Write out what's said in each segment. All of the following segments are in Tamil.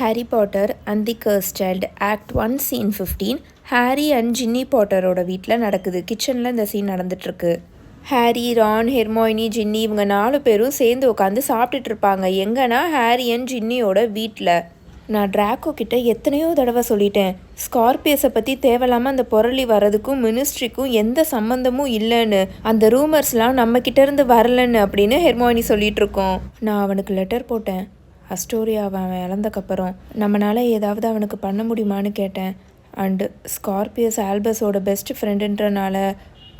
Harry Potter and the Cursed Child act one scene fifteen Harry and Ginny பாட்டரோட வீட்டில் நடக்குது. கிச்சனில் இந்த சீன் நடந்துட்டுருக்கு. ஹாரி ரான் ஹெர்மோயினி ஜின்னி இவங்க நாலு பேரும் சேர்ந்து உட்காந்து சாப்பிட்டுட்டு இருப்பாங்க எங்கன்னா ஹாரி அண்ட் ஜின்னியோட வீட்டில் நான் ட்ராக்கோ கிட்ட எத்தனையோ தடவை சொல்லிட்டேன். ஸ்கார்பியஸை பற்றி தேவையில்லாமல் அந்த புரளி வர்றதுக்கும் மினிஸ்ட்ரிக்கும் எந்த சம்மந்தமும் இல்லைன்னு அந்த ரூமர்ஸ்லாம் நம்ம வரலன்னு அப்படின்னு ஹெர்மோயினி சொல்லிகிட்ருக்கோம் இருக்கோம் நான் அவனுக்கு லெட்டர் போட்டேன். அஸ்டோரியா அவன் இழந்தக்கப்புறம் நம்மளால் ஏதாவது அவனுக்கு பண்ண முடியுமான்னு கேட்டேன். அண்டு ஸ்கார்பியஸ் ஆல்பஸோட பெஸ்ட் ஃப்ரெண்டுன்றனால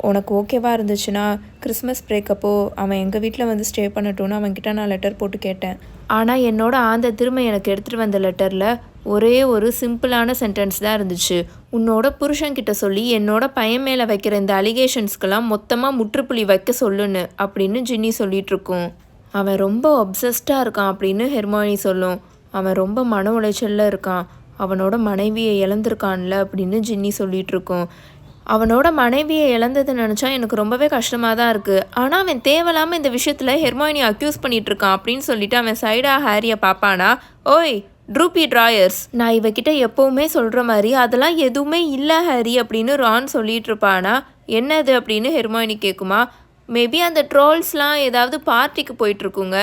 உனக்கு ஓகேவாக இருந்துச்சுன்னா கிறிஸ்மஸ் பிரேக்கப்போ அவன் எங்கள் வீட்டில் வந்து ஸ்டே பண்ணட்டும்னு அவன்கிட்ட நான் லெட்டர் போட்டு கேட்டேன். ஆனால் என்னோட ஆந்த திரும்ப எனக்கு எடுத்துகிட்டு வந்த லெட்டரில் ஒரே ஒரு சிம்பிளான சென்டென்ஸ் தான் இருந்துச்சு. உன்னோட புருஷன்கிட்ட சொல்லி என்னோட பையன் மேலே வைக்கிற இந்த அலிகேஷன்ஸ்க்கெல்லாம் மொத்தமாக முற்றுப்புள்ளி வைக்க சொல்லுன்னு அப்படின்னு ஜின்னி சொல்லிகிட்ருக்கோம் அவன் ரொம்ப அப்சஸ்டாக இருக்கான் அப்படின்னு ஹெர்மானி சொல்லும். அவன் ரொம்ப மன உளைச்சலில் இருக்கான். அவனோட மனைவியை இழந்திருக்கான்ல அப்படின்னு ஜின்னி சொல்லிட்டு இருக்கோம். அவனோட மனைவியை இழந்ததை நினச்சா எனக்கு ரொம்பவே கஷ்டமாக தான் இருக்குது ஆனால் அவன் தேவையில்லாமல் இந்த விஷயத்தில் ஹெர்மாயினி அக்யூஸ் பண்ணிகிட்டு இருக்கான் அப்படின்னு சொல்லிட்டு அவன் சைடாக ஹாரியை பார்ப்பானா? ஓய் ட்ரூப்பி ட்ராயர்ஸ் நான் இவகிட்ட எப்போவுமே சொல்கிற மாதிரி அதெல்லாம் எதுவுமே இல்லை ஹாரி அப்படின்னு ரான் சொல்லிட்டு இருப்பானா? என்னது அப்படின்னு ஹெர்மாயினி கேட்குமா மேபி அந்த ட்ரோல்ஸ்லாம் ஏதாவது பார்ட்டிக்கு போயிட்டுருக்குங்க.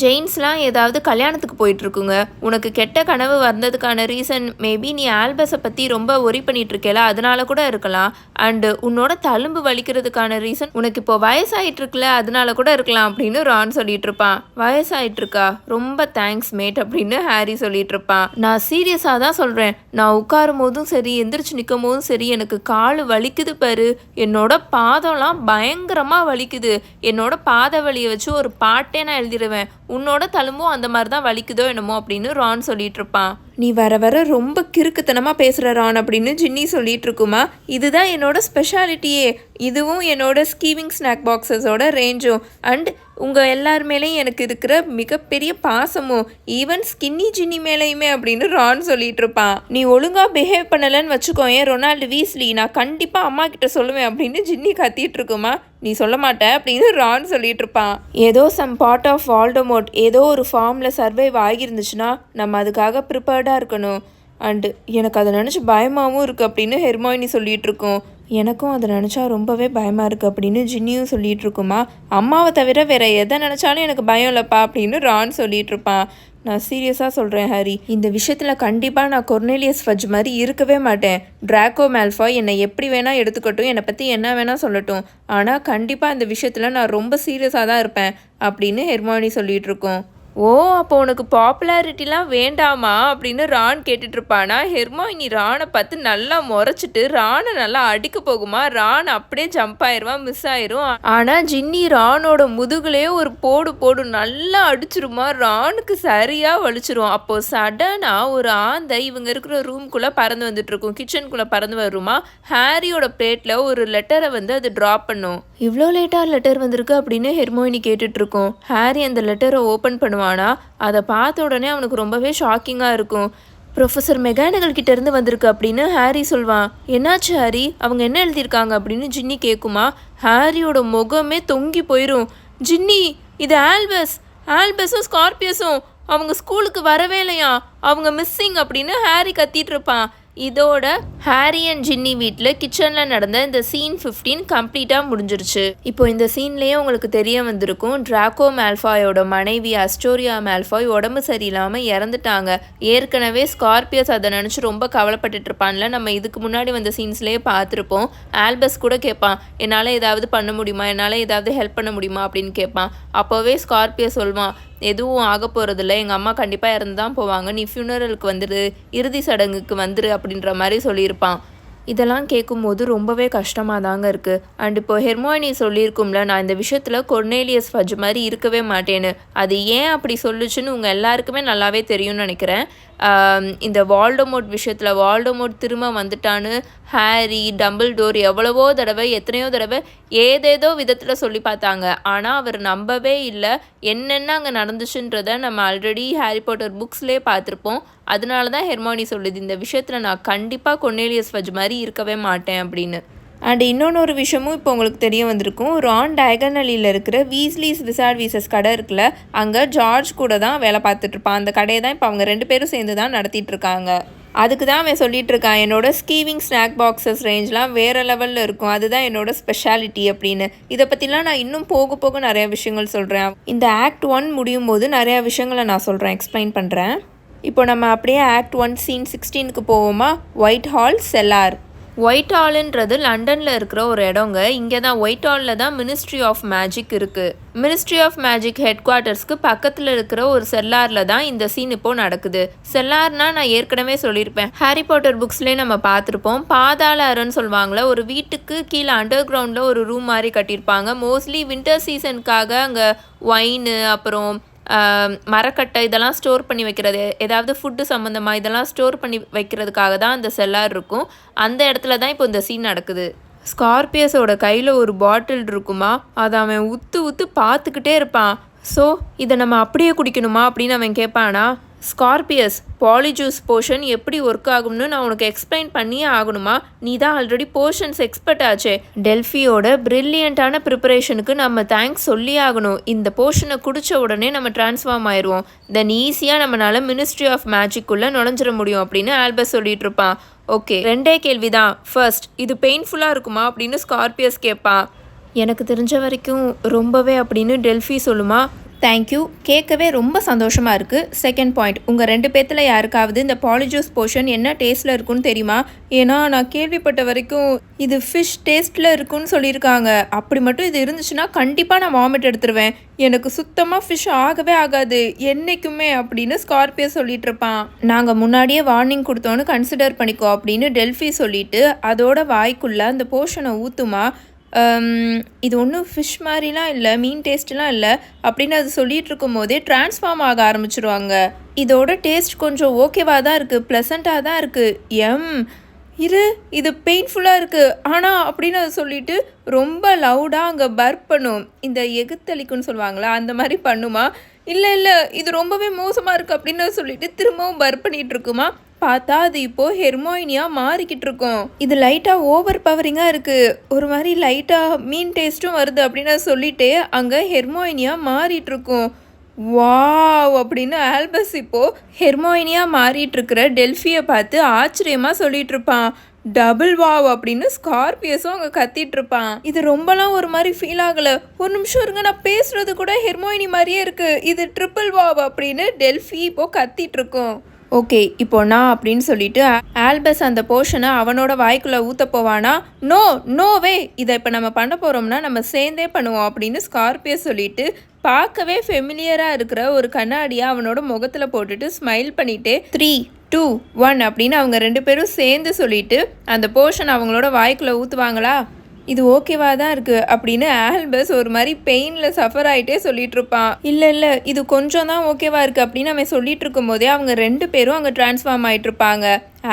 ஜெயின்ஸ்லாம் ஏதாவது கல்யாணத்துக்கு போயிட்டுருக்குங்க. உனக்கு கெட்ட கனவு வந்ததுக்கான ரீசன் மேபி நீ ஆல்பஸை பற்றி ரொம்ப ஒரி பண்ணிட்டு இருக்கேல அதனால கூட இருக்கலாம். அண்டு உன்னோட தழும்பு வலிக்கிறதுக்கான ரீசன் உனக்கு இப்போ வயசாயிட்டுருக்குல அதனால கூட இருக்கலாம் அப்படின்னு ரான் சொல்லிட்டு இருப்பான் வயசாகிட்டுருக்கா ரொம்ப தேங்க்ஸ் மேட் அப்படின்னு ஹாரி சொல்லிட்டு இருப்பான் நான் சீரியஸாக தான் சொல்கிறேன் நான் உட்காரும் போதும் சரி எந்திரிச்சு நிற்கும் போதும் சரி எனக்கு கால் வலிக்குது பாரு. என்னோட பாதம்லாம் பயங்கரமாக வலிக்குது. என்னோட பாத வலியை வச்சு ஒரு பாட்டே நான் எழுதிடுவேன் உன்னோட தழும்பும் அந்த மாதிரி தான் வலிக்குதோ என்னமோ அப்படின்னு ரான் சொல்லிட்டு இருப்பான். நீ வர வர ரொம்ப கிறுக்குத்தனமாக பேசுகிற ரான் அப்படின்னு ஜின்னி சொல்லிட்டு இருக்குமா? இதுதான் என்னோட ஸ்பெஷாலிட்டியே இதுவும் என்னோட ஸ்கீவிங் ஸ்நாக் பாக்ஸஸோட ரேஞ்சும் அண்ட் உங்கள் எல்லார் மேலேயும் எனக்கு இருக்கிற மிகப்பெரிய பாசமும் ஈவன் ஸ்கின்னி ஜின்னி மேலேயுமே அப்படின்னு ரான் சொல்லிட்டு இருப்பான் நீ ஒழுங்காக பிஹேவ் பண்ணலன்னு வச்சுக்கோ ஏன் ரொனால்டு வீஸ்லி நான் கண்டிப்பாக அம்மா கிட்ட சொல்லுவேன் அப்படின்னு ஜின்னி கத்திட்டு இருக்குமா? நீ சொல்ல மாட்ட அப்படின்னு ரான் சொல்லிட்டு இருப்பான் ஏதோ சம் பார்ட் ஆஃப் வால்டமோட் ஏதோ ஒரு ஃபார்மில் சர்வைவ் ஆகியிருந்துச்சுன்னா நம்ம அதுக்காக ப்ரிப்பேர் ப்ரிப்பேர்டாக இருக்கணும். அண்டு எனக்கு அதை நினச்சி பயமாகவும் இருக்குது அப்படின்னு ஹெர்மாயினி சொல்லிகிட்டு இருக்கோம். எனக்கும் அதை நினச்சா ரொம்பவே பயமாக இருக்குது அப்படின்னு ஜின்னியும் சொல்லிகிட்டு இருக்குமா? அம்மாவை தவிர வேற எதை நினச்சாலும் எனக்கு பயம் இல்லைப்பா அப்படின்னு ரான் சொல்லிகிட்டு இருப்பான். நான் சீரியஸாக சொல்கிறேன் ஹாரி. இந்த விஷயத்தில் கண்டிப்பாக நான் கொர்னேலியஸ் ஃபஜ் மாதிரி இருக்கவே மாட்டேன். ட்ராக்கோ மேல்ஃபாய் என்னை எப்படி வேணால் எடுத்துக்கட்டும். என்னை பற்றி என்ன வேணால் சொல்லட்டும். ஆனால் கண்டிப்பாக இந்த விஷயத்தில் நான் ரொம்ப சீரியஸாக தான் இருப்பேன் அப்படின்னு ஹெர்மானி சொல்லிகிட்டு இருக்கோம். ஓ அப்போ உனக்கு பாப்புலாரிட்டிலாம் வேண்டாமா? அப்படின்னு ரான் கேட்டுட்டு இருப்பானா ஹெர்மாயினி ரானை பார்த்து நல்லா முறைச்சிட்டு ரானை நல்லா அடிக்க போகுமா? ரான் அப்படியே ஜம்ப் ஆயிடுவான் மிஸ் ஆயிரும். ஆனால் ஜின்னி ரானோட முதுகுலயே ஒரு போடு போடு நல்லா அடிச்சிருமா? ரானுக்கு சரியாக வலிச்சிரும். அப்போ சடனாக ஒரு ஆந்தை இவங்க இருக்கிற ரூம்குள்ளே பறந்து வந்துட்டு இருக்கும் கிச்சனுக்குள்ளே பறந்து வருமா? ஹாரியோட பிளேட்டில் ஒரு லெட்டரை வந்து அது ட்ராப் பண்ணும். இவ்வளோ லேட்டாக லெட்டர் வந்திருக்கு அப்படின்னு ஹெர்மோயினி கேட்டுட்ருக்கோம் ஹாரி அந்த லெட்டரை ஓப்பன் பண்ணுவான் அதை பார்த்த உடனே அவனுக்கு ரொம்பவே ஷாக்கிங்காக இருக்கும். ப்ரொஃபஸர் மெக்கானிக்கல் கிட்டேருந்து வந்திருக்கு அப்படின்னு ஹாரி சொல்வான். என்னாச்சு ஹாரி அவங்க என்ன எழுதியிருக்காங்க? அப்படின்னு ஜின்னி கேட்குமா. ஹாரியோட முகமே தொங்கி போயிடும் ஜின்னி இது ஆல்பஸ் ஆல்பஸும் ஸ்கார்பியஸும் அவங்க ஸ்கூலுக்கு வரவே இல்லையா அவங்க மிஸ்ஸிங் அப்படின்னு ஹாரி கத்திட்டு இருப்பான். இதோட ஹாரி அண்ட் ஜின்னி வீட்டில் கிச்சனில் நடந்த இந்த சீன் ஃபிஃப்டீன் கம்ப்ளீட்டாக முடிஞ்சிருச்சு. இப்போ இந்த சீன்லேயே உங்களுக்கு தெரிய வந்திருக்கும் ட்ராக்கோ மேல்ஃபாயோட மனைவி அஸ்டோரியா மேல்ஃபாய் உடம்பு சரியில்லாமல் இறந்துட்டாங்க. ஏற்கனவே ஸ்கார்பியஸ் அதை நினச்சி ரொம்ப கவலைப்பட்டுட்டு இருப்பான்ல. நம்ம இதுக்கு முன்னாடி வந்த சீன்ஸ்லேயே பார்த்துருப்போம். ஆல்பஸ் கூட கேட்பான் என்னால் ஏதாவது பண்ண முடியுமா? என்னால் ஏதாவது ஹெல்ப் பண்ண முடியுமா? அப்படின்னு கேட்பான் அப்போவே ஸ்கார்பியஸ் சொல்வான் எதுவும் ஆக போகிறதில்ல எங்கள் அம்மா கண்டிப்பாக இறந்து தான் போவாங்க. நீ ஃபியூனரலுக்கு வந்துடு இறுதி சடங்குக்கு வந்துரு அப்படின்ற மாதிரி சொல்லியிருப்பான். இதெல்லாம் கேட்கும்போது ரொம்பவே கஷ்டமாக தாங்க இருக்குது அண்ட் இப்போ ஹெர்மோனி சொல்லியிருக்கும்ல நான் இந்த விஷயத்தில் கொர்னேலியஸ் ஃபஜ் மாதிரி இருக்கவே மாட்டேன்னு. அது ஏன் அப்படி சொல்லுச்சுன்னு உங்கள் எல்லாருக்குமே நல்லாவே தெரியும்னு நினைக்கிறேன். இந்த வால்டமோட் விஷயத்தில் வால்டமோட் திரும்ப வந்துட்டான்னு ஹாரி டம்பிள் டோர் எவ்வளவோ தடவை எத்தனையோ தடவை ஏதேதோ விதத்தில் சொல்லி பார்த்தாங்க. ஆனால் அவர் நம்பவே இல்லை என்னென்ன அங்கே நடந்துச்சுன்றத நம்ம ஆல்ரெடி ஹாரி பாட்டர் புக்ஸ்லேயே பார்த்துருப்போம். அதனால தான் ஹெர்மானி சொல்லுது இந்த விஷயத்தில் நான் கண்டிப்பாக கொன்னேலியஸ் வஜ் மாதிரி இருக்கவே மாட்டேன் அப்படின்னு. அண்ட் இன்னொன்று ஒரு விஷயமும் இப்போ உங்களுக்கு தெரிய வந்திருக்கும். ரான் டயகனலியில் இருக்கிற வீஸ்லீஸ் விசாட் வீசஸ் கடை இருக்குல்ல அங்கே ஜார்ஜ் கூட தான் வேலை பார்த்துட்ருப்பான் அந்த கடையை தான் இப்போ அவங்க ரெண்டு பேரும் சேர்ந்து தான் நடத்திட்டு இருக்காங்க. அதுக்கு தான் அவன் சொல்லிட்டு இருக்கான் என்னோட ஸ்கீவிங் ஸ்நாக் பாக்ஸஸ் ரேஞ்ச்லாம் வேறு லெவலில் இருக்கும். அதுதான் என்னோட ஸ்பெஷாலிட்டி அப்படின்னு. இதை பற்றிலாம் நான் இன்னும் போக போக நிறையா விஷயங்கள் சொல்கிறேன் இந்த ஆக்ட் ஒன் முடியும் போது நிறையா விஷயங்களை நான் சொல்கிறேன் எக்ஸ்பிளைன் பண்ணுறேன் இப்போ நம்ம அப்படியே ஆக்ட் ஒன் சீன் சிக்ஸ்டீனுக்கு போவோமா? ஒயிட் ஹால் செல்லார் ஒயிட் ஹால்ன்றது லண்டனில் இருக்கிற ஒரு இடங்க. இங்கே தான் ஒயிட் ஹாலில் தான் மினிஸ்ட்ரி ஆஃப் மேஜிக் இருக்குது மினிஸ்ட்ரி ஆஃப் மேஜிக் ஹெட் குவார்ட்டர்ஸ்க்கு பக்கத்தில் இருக்கிற ஒரு செல்லாரில் தான் இந்த சீன் இப்போ நடக்குது. செல்லார்னா நான் ஏற்கனவே சொல்லியிருப்பேன். ஹாரி பாட்டர் புக்ஸ்லேயே நம்ம பார்த்துருப்போம். பாதாள அறைன்னு சொல்லுவாங்களே ஒரு வீட்டுக்கு கீழே அண்டர் கிரவுண்டில் ஒரு ரூம் மாதிரி கட்டியிருப்பாங்க. மோஸ்ட்லி வின்டர் சீசனுக்காக அங்கே ஒயின் அப்புறம் மரக்கட்டை இதெல்லாம் ஸ்டோர் பண்ணி வைக்கிறது ஏதாவது ஃபுட்டு சம்மந்தமாக இதெல்லாம் ஸ்டோர் பண்ணி வைக்கிறதுக்காக தான் அந்த செல்லார் இருக்கும். அந்த இடத்துல தான் இப்போ இந்த சீன் நடக்குது. ஸ்கார்பியஸோட கையில் ஒரு பாட்டில் இருக்குமா? அதை அவன் உத்து உத்து பார்த்துக்கிட்டே இருப்பான். ஸோ இதை நம்ம அப்படியே குடிக்கணுமா அப்படின்னு அவன் கேட்பானா? ஸ்கார்பியஸ் பாலிஜூஸ் போர்ஷன் எப்படி ஒர்க் ஆகும்னு நான் உனக்கு எக்ஸ்பிளைன் பண்ணியே ஆகணுமா? நீ தான் ஆல்ரெடி போர்ஷன்ஸ் எக்ஸ்பர்ட் ஆச்சே. டெல்ஃபியோட பிரில்லியண்ட்டான ப்ரிப்பரேஷனுக்கு நம்ம தேங்க்ஸ் சொல்லி ஆகணும். இந்த போர்ஷனை குடித்த உடனே நம்ம டிரான்ஸ்ஃபார்ம் ஆயிடுவோம் தென் ஈஸியாக நம்மளால மினிஸ்ட்ரி ஆஃப் மேஜிக்குள்ளே நுழைஞ்சிட முடியும் அப்படின்னு ஆல்பஸ் சொல்லிட்டு இருப்பான். ஓகே ரெண்டே கேள்வி தான் ஃபர்ஸ்ட் இது பெயின்ஃபுல்லாக இருக்குமா அப்படின்னு ஸ்கார்பியஸ் கேட்பான். எனக்கு தெரிஞ்ச வரைக்கும் ரொம்பவே அப்படின்னு டெல்ஃபி சொல்லுமா? தேங்க்யூ கேட்கவே ரொம்ப சந்தோஷமாக இருக்குது செகண்ட் பாயிண்ட் உங்கள் ரெண்டு பேர்த்தில் யாருக்காவது இந்த பாலிஜூஸ் போர்ஷன் என்ன டேஸ்ட்டில் இருக்குன்னு தெரியுமா? ஏன்னா நான் கேள்விப்பட்ட வரைக்கும் இது ஃபிஷ் டேஸ்ட்டில் இருக்குன்னு சொல்லியிருக்காங்க. அப்படி மட்டும் இது இருந்துச்சுன்னா கண்டிப்பாக நான் வாமிட் எடுத்துருவேன். எனக்கு சுத்தமாக ஃபிஷ் ஆகவே ஆகாது. என்றைக்குமே அப்படின்னு ஸ்கார்பியோ சொல்லிட்டு இருப்பான். நாங்கள் முன்னாடியே வார்னிங் கொடுத்தோன்னு கன்சிடர் பண்ணிக்கோ அப்படின்னு டெல்ஃபி சொல்லிட்டு அதோட வாய்க்குள்ளே அந்த போர்ஷனை ஊற்றுமா Um, இது ஒன்றும் ஃபிஷ் மாதிரிலாம் இல்லை மீன் டேஸ்ட்லாம் இல்லை அப்படின்னு அது சொல்லிட்டு இருக்கும் போதே டிரான்ஸ்ஃபார்ம் ஆக ஆரம்பிச்சிருவாங்க. இதோட டேஸ்ட் கொஞ்சம் ஓகேவாக தான் இருக்குது ப்ளசண்ட்டாக தான் இருக்குது எம் இரு இது பெயின்ஃபுல்லாக இருக்குது ஆனால் அப்படின்னு அதை சொல்லிட்டு ரொம்ப லவுடாக அங்கே பர்ப் பண்ணும். இந்த எகுத்தளிக்குன்னு சொல்லுவாங்களா அந்த மாதிரி பண்ணுமா? இல்லை இல்லை இது ரொம்பவே மோசமாக இருக்குது அப்படின்னு சொல்லிட்டு திரும்பவும் பர்ப் பண்ணிகிட்டு இருக்குமா? பார்த்தா அது இப்போ ஹெர்மோயினியா மாறிக்கிட்டு இருக்கும் இது லைட்டா ஓவர் பவரிங்கா இருக்கு. ஒரு மாதிரி லைட்டா மீன் டேஸ்ட்டும் வருது அப்படின்னு சொல்லிட்டு அங்க ஹெர்மோயினியா மாறிட்டு இருக்கும் வாவ்! அப்படின்னு ஆல்பஸ் இப்போ ஹெர்மோயினியா மாறிட்டு இருக்கிற டெல்ஃபியை பார்த்து ஆச்சரியமா சொல்லிட்டு இருப்பான் டபுள் வாவ்! அப்படின்னு ஸ்கார்பியஸும் அங்கே கத்திட்டு இருப்பான் இது ரொம்பலாம் ஒரு மாதிரி ஃபீல் ஆகலை. ஒரு நிமிஷம் இருங்க நான் பேசுறது கூட ஹெர்மோயினி மாதிரியே இருக்கு. இது ட்ரிபிள் வாவ்! அப்படின்னு டெல்ஃபி இப்போ கத்திட்டு இருக்கோம் ஓகே இப்போ நான் அப்படின்னு சொல்லிட்டு ஆல்பஸ் அந்த போர்ஷனை அவனோட வாய்க்குள்ளே ஊற்ற போவானா நோ நோவே இதை இப்போ நம்ம பண்ண போகிறோம்னா நம்ம சேர்ந்தே பண்ணுவோம் அப்படின்னு ஸ்கார்பியோ சொல்லிட்டு பார்க்கவே ஃபெமிலியராக இருக்கிற ஒரு கண்ணாடியை அவனோட முகத்தில் போட்டுட்டு ஸ்மைல் பண்ணிட்டு த்ரீ டூ ஒன் அப்படின்னு அவங்க ரெண்டு பேரும் சேர்ந்து சொல்லிட்டு அந்த போர்ஷன் அவங்களோட வாய்க்குள்ளே ஊற்றுவாங்களா இது ஓகேவா தான் இருக்கு அப்படின்னு ஆல்பஸ் ஒரு மாதிரி பெயின்ல சஃபர் ஆயிட்டே சொல்லிட்டு இருப்பான் இல்ல இல்ல இது கொஞ்சம் தான் ஓகேவா இருக்கு அப்படின்னு அவன் சொல்லிட்டு இருக்கும் போதே அவங்க ரெண்டு பேரும் அங்க டிரான்ஸ்ஃபார்ம் ஆயிட்டு இருப்பாங்க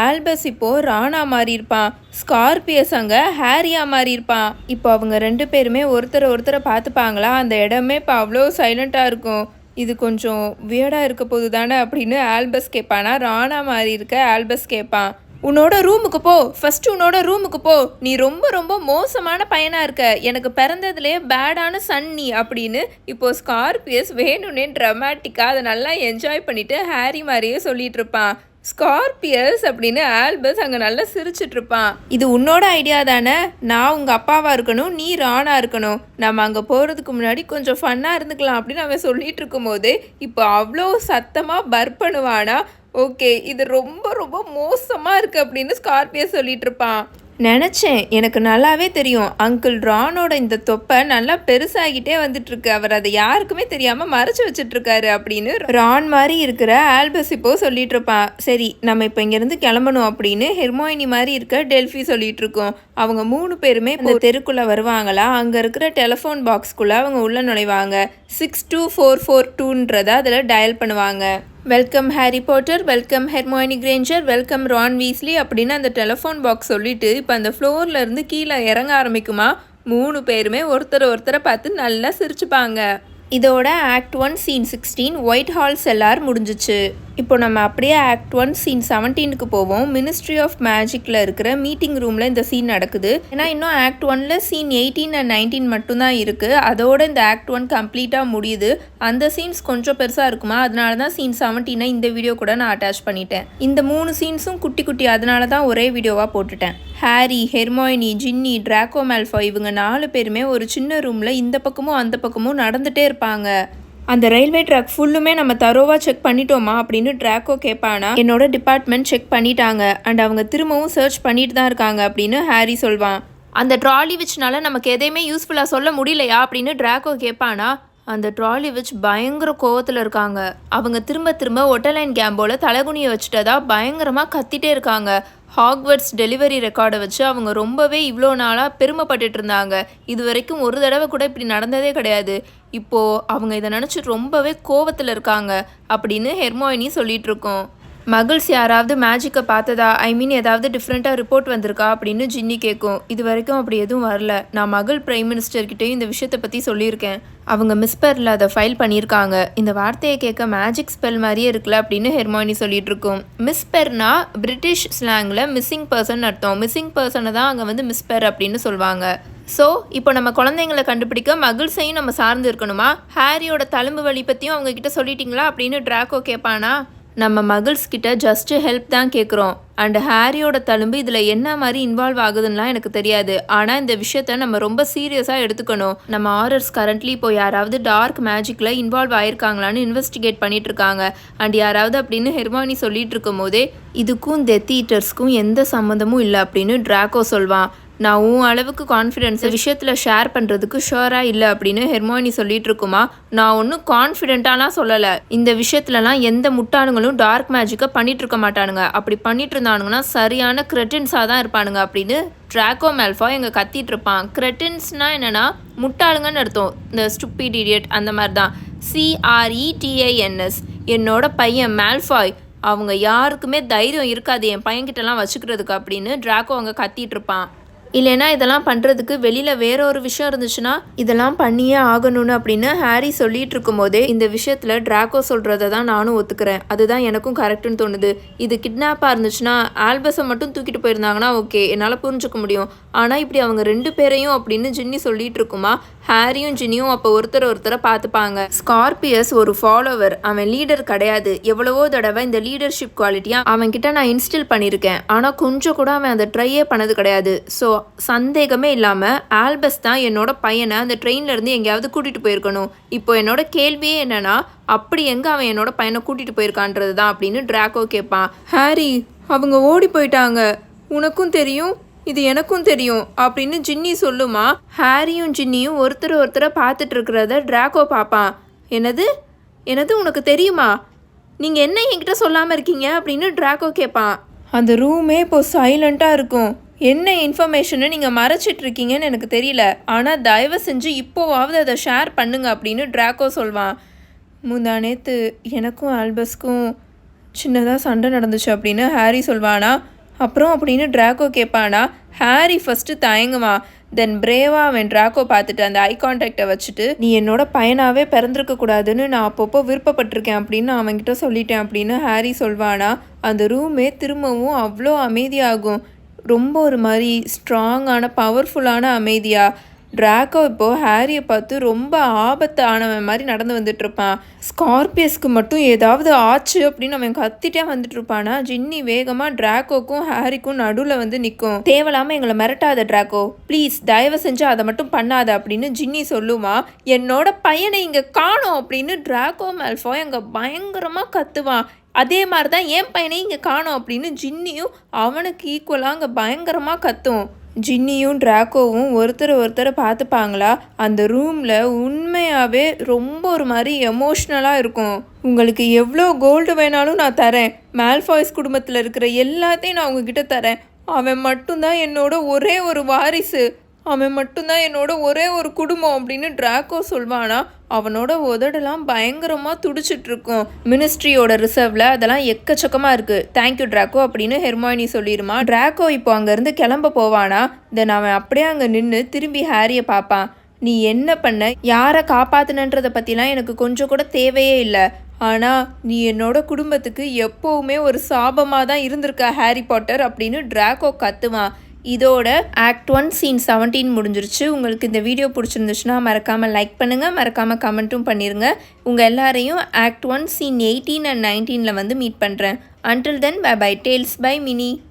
ஆல்பஸ் இப்போ ராணா மாறி இருப்பான். ஸ்கார்பியஸ் அங்க ஹாரியா மாறி இருப்பான். இப்போ அவங்க ரெண்டு பேருமே ஒருத்தரை ஒருத்தரை பார்த்துப்பாங்களா? அந்த இடமே இப்போ அவ்வளோ சைலண்டா இருக்கும். இது கொஞ்சம் வியர்டாக இருக்க போது தானே அப்படின்னு ஆல்பஸ் கேட்பானா? ராணா மாதிரி இருக்க ஆல்பஸ் கேட்பான். உன்னோட ரூமுக்கு போ. ஃபஸ்ட்டு உன்னோட ரூமுக்கு போ. நீ ரொம்ப ரொம்ப மோசமான பையனாக இருக்க. எனக்கு பிறந்ததுலேயே பேடான சன் நீ அப்படின்னு இப்போது ஸ்கார்பியஸ் வேணும்னே ட்ரமாட்டிக்காக அதை நல்லா என்ஜாய் பண்ணிவிட்டு ஹாரி மாதிரியே சொல்லிட்டு இருப்பான். ஸ்கார்பியஸ் அப்படின்னு ஆல்பஸ் அங்கே நல்லா சிரிச்சிட்டு இருப்பான். இது உன்னோட ஐடியா தானே? நான் உங்கள் அப்பாவாக இருக்கணும் நீ ராணாக இருக்கணும். நம்ம அங்கே போகிறதுக்கு முன்னாடி கொஞ்சம் ஃபன்னாக இருந்துக்கலாம் அப்படின்னு அவன் சொல்லிட்டு இருக்கும்போது இப்போ அவ்வளோ சத்தமாக பர் பண்ணுவானா. ஓகே இது ரொம்ப ரொம்ப மோசமாக இருக்குது அப்படின்னு ஸ்கார்பியோ சொல்லிட்டு இருப்பான் நினச்சேன். எனக்கு நல்லாவே தெரியும். அங்கிள் ரானோட இந்த தொப்பை நல்லா பெருசாகிட்டே வந்துட்டுருக்கு. அவர் அதை யாருக்குமே தெரியாமல் மறைச்சு வச்சுட்ருக்காரு அப்படின்னு ரான் மாதிரி இருக்கிற ஆல்பஸ் இப்போ சொல்லிட்டு இருப்பான் சரி நம்ம இப்போ இங்கேருந்து கிளம்பணும் அப்படின்னு ஹெர்மோயினி மாதிரி இருக்க டெல்ஃபி சொல்லிட்டு இருக்கோம் அவங்க மூணு பேருமே இந்த தெருக்குள்ளே வருவாங்களா? அங்கே இருக்கிற டெலஃபோன் பாக்ஸ்க்குள்ளே அவங்க உள்ளே நுழைவாங்க. சிக்ஸ் டூ ஃபோர் ஃபோர் டூன்றதை அதில் டயல் பண்ணுவாங்க. Welcome Harry Potter welcome Hermione Granger welcome Ron Weasley அப்படின்னு அந்த டெலஃபோன் பாக்ஸ் சொல்லிட்டு இப்போ அந்த ஃப்ளோர்லேருந்து கீழே இறங்க ஆரம்பிக்குமா? மூணு பேருமே ஒருத்தர் ஒருத்தரை பார்த்து நல்லா சிரிச்சுப்பாங்க. இதோட act one scene sixteen Whitehall cellar முடிஞ்சிச்சு. இப்போ நம்ம அப்படியே ஆக்ட் ஒன் சீன் செவன்டீனுக்கு போவோம். மினிஸ்ட்ரி ஆஃப் மேஜிக்கில் இருக்கிற மீட்டிங் ரூமில் இந்த சீன் நடக்குது. ஏன்னா இன்னும் ஆக்ட் ஒன்ல சீன் எயிட்டீன் அண்ட் நைன்டீன் மட்டும்தான் இருக்குது அதோட இந்த ஆக்ட் ஒன் கம்ப்ளீட்டாக முடியுது. அந்த சீன்ஸ் கொஞ்சம் பெருசாக இருக்குமா? அதனால தான் சீன் செவன்டீனை இந்த வீடியோ கூட நான் அட்டாச் பண்ணிட்டேன். இந்த மூணு சீன்ஸும் குட்டி குட்டி அதனால தான் ஒரே வீடியோவாக போட்டுட்டேன். Harry Hermione Ginny Draco Malfoy இவங்க நாலு பேருமே ஒரு சின்ன ரூமில் இந்த பக்கமும் அந்த பக்கமும் நடந்துகிட்டே இருப்பாங்க. அந்த ரயில்வே ட்ராக் ஃபுல்லுமே நம்ம தரோவாக செக் பண்ணிட்டோமா அப்படின்னு ட்ராக்கோ கேட்பானா என்னோட டிபார்ட்மெண்ட் செக் பண்ணிட்டாங்க. அண்ட் அவங்க திரும்பவும் சர்ச் பண்ணிட்டு தான் இருக்காங்க அப்படின்னு ஹாரி சொல்வான். அந்த ட்ராலி வச்சுனால நமக்கு எதையுமே யூஸ்ஃபுல்லாக சொல்ல முடியலையா அப்படின்னு ட்ராக்கோ கேட்பானா அந்த ட்ராலி வச்சு பயங்கர கோவத்தில் இருக்காங்க. அவங்க திரும்ப திரும்ப ஒட்டலைன் கேம்போல தலைகுனியை வச்சுட்டதா பயங்கரமாக கத்திட்டே இருக்காங்க. ஹாக்வர்ட்ஸ் டெலிவரி ரெக்கார்டை வச்சு அவங்க ரொம்பவே இவ்வளோ நாளாக பெருமைப்பட்டுட்டு இருந்தாங்க. இது வரைக்கும் ஒரு தடவை கூட இப்படி நடந்ததே கிடையாது. இப்போது அவங்க இதை நினச்சி ரொம்பவே கோவத்தில் இருக்காங்க அப்படின்னு ஹெர்மோயினி சொல்லிகிட்டு இருக்கோம். மகிழ்ஸ் யாராவது மேஜிக்கை பார்த்ததா? ஐ மீன் ஏதாவது டிஃப்ரெண்ட்டாக ரிப்போர்ட் வந்திருக்கா? அப்படின்னு ஜின்னி கேட்கும் இது வரைக்கும் அப்படி எதுவும் வரல. நான் மகள் பிரைம் மினிஸ்டர்கிட்டையும் இந்த விஷயத்தை பற்றி சொல்லியிருக்கேன். அவங்க மிஸ்பெரில் அதை ஃபைல் பண்ணியிருக்காங்க. இந்த வார்த்தையை கேட்க மேஜிக் ஸ்பெல் மாதிரியே இருக்குல்ல அப்படின்னு ஹெர்மானி சொல்லிட்டு இருக்கும். மிஸ்பெர்னா பிரிட்டிஷ் ஸ்லாங்கில் மிஸ்ஸிங் பர்சன் அர்த்தம். மிஸ்ஸிங் பர்சனை தான் அங்கே வந்து மிஸ்பெர் அப்படின்னு சொல்லுவாங்க. ஸோ இப்போ நம்ம குழந்தைங்களை கண்டுபிடிக்க மகிழ்ஸையும் நம்ம சார்ந்து இருக்கணுமா? ஹாரியோட தழும்பு வழி பற்றியும் அவங்க கிட்ட சொல்லிட்டீங்களா அப்படின்னு ட்ராக்கோ கேட்பானா நம்ம மகிழ்ஸ் கிட்ட ஜஸ்ட் ஹெல்ப் தான் கேட்குறோம் அண்ட் ஹாரியோட தழும்பு இதில் என்ன மாதிரி இன்வால்வ் ஆகுதுன்னெலாம் எனக்கு தெரியாது. ஆனால் இந்த விஷயத்த நம்ம ரொம்ப சீரியஸாக எடுத்துக்கணும். நம்ம ஆரர்ஸ் கரண்ட்லி இப்போ யாராவது டார்க் மேஜிக்கில் இன்வால்வ் ஆயிருக்காங்களான்னு இன்வெஸ்டிகேட் பண்ணிட்டு இருக்காங்க அண்ட் யாராவது அப்படின்னு ஹெர்மானி சொல்லிட்டு இருக்கும் போதே இதுக்கும் டெத் ஈட்டர்ஸ்க்கும் எந்த சம்மந்தமும் இல்லை அப்படின்னு ட்ராக்கோ சொல்வான். நான் உன் அளவுக்கு கான்ஃபிடென்ஸ் விஷயத்தில் ஷேர் பண்ணுறதுக்கு ஷுவராக இல்லை அப்படின்னு ஹெர்மோனி சொல்லிட்டு இருக்குமா நான் ஒன்றும் கான்ஃபிடென்ட்டாலாம் சொல்லலை. இந்த விஷயத்துலலாம் எந்த முட்டானுங்களும் டார்க் மேஜிக்கை பண்ணிட்டு இருக்க மாட்டானுங்க. அப்படி பண்ணிட்டு இருந்தானுங்கன்னா சரியான கிரெட்டின்ஸாக தான் இருப்பானுங்க அப்படின்னு ட்ராக்கோ மேல்ஃபா எங்கள் கத்திட்டு இருப்பான் கிரெட்டின்ஸ்னால் என்னென்னா முட்டாளுங்கன்னு அர்த்தம். இந்த ஸ்டுப்பிட் இடியட் அந்த மாதிரி தான் சிஆர்இடிஐஎன்எஸ் என்னோட பையன் மேல்ஃபாய் அவங்க யாருக்குமே தைரியம் இருக்காது. என் பையன்கிட்டலாம் வச்சுக்கிறதுக்கு அப்படின்னு ட்ராக்கோ அங்கே கத்திட்டு இருப்பான் இல்லைன்னா இதெல்லாம் பண்ணுறதுக்கு வெளியில் வேற ஒரு விஷயம் இருந்துச்சுன்னா இதெல்லாம் பண்ணியே ஆகணும்னு அப்படின்னு ஹாரி சொல்லிட்டு இருக்கும்போதே இந்த விஷயத்தில் ட்ராக்கோ சொல்கிறத தான் நானும் ஒத்துக்கிறேன். அதுதான் எனக்கும் கரெக்டுன்னு தோணுது. இது கிட்னாப்பாக இருந்துச்சுன்னா ஆல்பஸை மட்டும் தூக்கிட்டு போயிருந்தாங்கன்னா ஓகே என்னால் புரிஞ்சுக்க முடியும். ஆனால் இப்படி அவங்க ரெண்டு பேரையும் அப்படின்னு ஜின்னி சொல்லிட்டு இருக்குமா ஹாரியும் ஜின்னியும் அப்போ ஒருத்தர் ஒருத்தரை பார்த்துப்பாங்க. ஸ்கார்பியஸ் ஒரு ஃபாலோவர் அவன் லீடர் கிடையாது. எவ்வளவோ தடவை இந்த லீடர்ஷிப் குவாலிட்டியாக அவன்கிட்ட நான் இன்ஸ்டில் பண்ணியிருக்கேன். ஆனால் கொஞ்சம் கூட அவன் அதை ட்ரையே பண்ணது கிடையாது. ஸோ சந்தேகமே இல்லாமல் ஆல்பஸ் தான் என்னோட பையனை அந்த ட்ரெயின்லேருந்து எங்கேயாவது கூட்டிகிட்டு போயிருக்கணும். இப்போ என்னோட கேள்வியே என்னென்னா அப்படி எங்கே அவன் என்னோட பையனை கூட்டிகிட்டு போயிருக்கான்றது தான் அப்படின்னு ட்ராக்கோ கேட்பான். ஹாரி அவங்க ஓடி போயிட்டாங்க. உனக்கும் தெரியும் இது எனக்கும் தெரியும் அப்படின்னு ஜின்னி சொல்லுமா ஹாரியும் ஜின்னியும் ஒருத்தர் ஒருத்தரை பார்த்துட்டு இருக்கிறத ட்ராக்கோ பார்ப்பான். என்னது? என்னது உனக்கு தெரியுமா? நீங்கள் என்ன என்கிட்ட சொல்லாமல் இருக்கீங்க? அப்படின்னு ட்ராக்கோ கேட்பான். அந்த ரூமே இப்போ சைலண்ட்டாக இருக்கும். என்ன இன்ஃபர்மேஷனை நீங்கள் மறைச்சிட்டு இருக்கீங்கன்னு எனக்கு தெரியல. ஆனால் தயவு செஞ்சு இப்போவாவது அதை ஷேர் பண்ணுங்க அப்படின்னு ட்ராக்கோ சொல்வான். முந்தா நேற்று எனக்கும் ஆல்பஸ்க்கும் சின்னதாக சண்டை நடந்துச்சு அப்படின்னு ஹாரி சொல்வானா? அப்புறம் அப்படின்னு ட்ராக்கோ கேட்பானா? Harry first தயங்குவான். தென் பிரேவா அவன் ட்ராக்கோ பார்த்துட்டு அந்த ஐ கான்டாக்டை வச்சுட்டு நீ என்னோட பையனாகவே பிறந்திருக்க கூடாதுன்னு நான் அப்பப்போ விருப்பப்பட்டிருக்கேன் அப்படின்னு அவன்கிட்ட சொல்லிட்டேன் அப்படின்னு ஹாரி சொல்வானா? அந்த ரூமே திரும்பவும் அவ்வளோ அமைதியாகும். ரொம்ப ஒரு மாதிரி ஸ்ட்ராங்கான பவர்ஃபுல்லான அமைதியாக ட்ராக்கோ இப்போது ஹாரியை பார்த்து ரொம்ப ஆபத்தானவன் மாதிரி நடந்து வந்துட்டுருப்பான். ஸ்கார்பியஸ்க்கு மட்டும் ஏதாவது ஆச்சு அப்படின்னு அவன் கத்திட்டே வந்துட்டுருப்பானா? ஜின்னி வேகமாக ட்ராக்கோக்கும் ஹாரிக்கும் நடுவில் வந்து நிற்கும் தேவையில்லாமல் எங்களை மிரட்டாத ட்ராக்கோ ப்ளீஸ் தயவு செஞ்சு அதை மட்டும் பண்ணாத அப்படின்னு ஜின்னி சொல்லுமா என்னோட பையனை இங்கே காணோம் அப்படின்னு ட்ராக்கோ மேல்ஃபோ அங்கே பயங்கரமாக கத்துவான். அதே மாதிரி தான் என் பையனையும் இங்கே காணோம் அப்படின்னு ஜின்னியும் அவனுக்கு ஈக்குவலாக அங்கே பயங்கரமாக கத்தும். ஜின்னியும் ட்ராக்கோவும் ஒருத்தர் ஒருத்தரை பார்த்துப்பாங்களா? அந்த ரூமில் உண்மையாகவே ரொம்ப ஒரு மாதிரி எமோஷ்னலாக இருக்கும். உங்களுக்கு எவ்வளோ கோல்டு வேணாலும் நான் தரேன். மேல்ஃபாய்ஸ் குடும்பத்தில் இருக்கிற எல்லாத்தையும் நான் உங்ககிட்ட தரேன். அவன் மட்டும்தான் என்னோட ஒரே ஒரு வாரிசு. அவன் மட்டும்தான் என்னோட ஒரே ஒரு குடும்பம் அப்படின்னு ட்ராக்கோ சொல்வானா. அவனோட உதடெல்லாம் பயங்கரமாக துடிச்சிட்டு இருக்கும் மினிஸ்ட்ரியோட ரிசர்வ்ல அதெல்லாம் எக்கச்சக்கமாக இருக்குது தேங்க்யூ ட்ராக்கோ அப்படின்னு ஹெர்மாயினி சொல்லிடுமா ட்ராக்கோ இப்போ அங்கேருந்து கிளம்ப போவானா? தென் அவன் அப்படியே அங்கே நின்று திரும்பி ஹாரியை பார்ப்பான். நீ என்ன பண்ண? யாரை காப்பாத்தினன்றதை பற்றிலாம் எனக்கு கொஞ்சம் கூட தேவையே இல்லை. ஆனால் நீ என்னோட குடும்பத்துக்கு எப்போவுமே ஒரு சாபமாக தான் இருந்திருக்க ஹாரி பாட்டர் அப்படின்னு டிராக்கோ கத்துவான். இதோட ஆக்ட் ஒன் சீன் செவன்டீன் முடிஞ்சிருச்சு. உங்களுக்கு இந்த வீடியோ பிடிச்சிருந்துச்சுன்னா மறக்காமல் லைக் பண்ணுங்கள் மறக்காமல் கமெண்ட்டும் பண்ணிடுங்க உங்கள் எல்லாரையும் act one scene eighteen and நைன்டீனில் வந்து மீட் பண்ணுறேன் until then bye bye Tales by Mini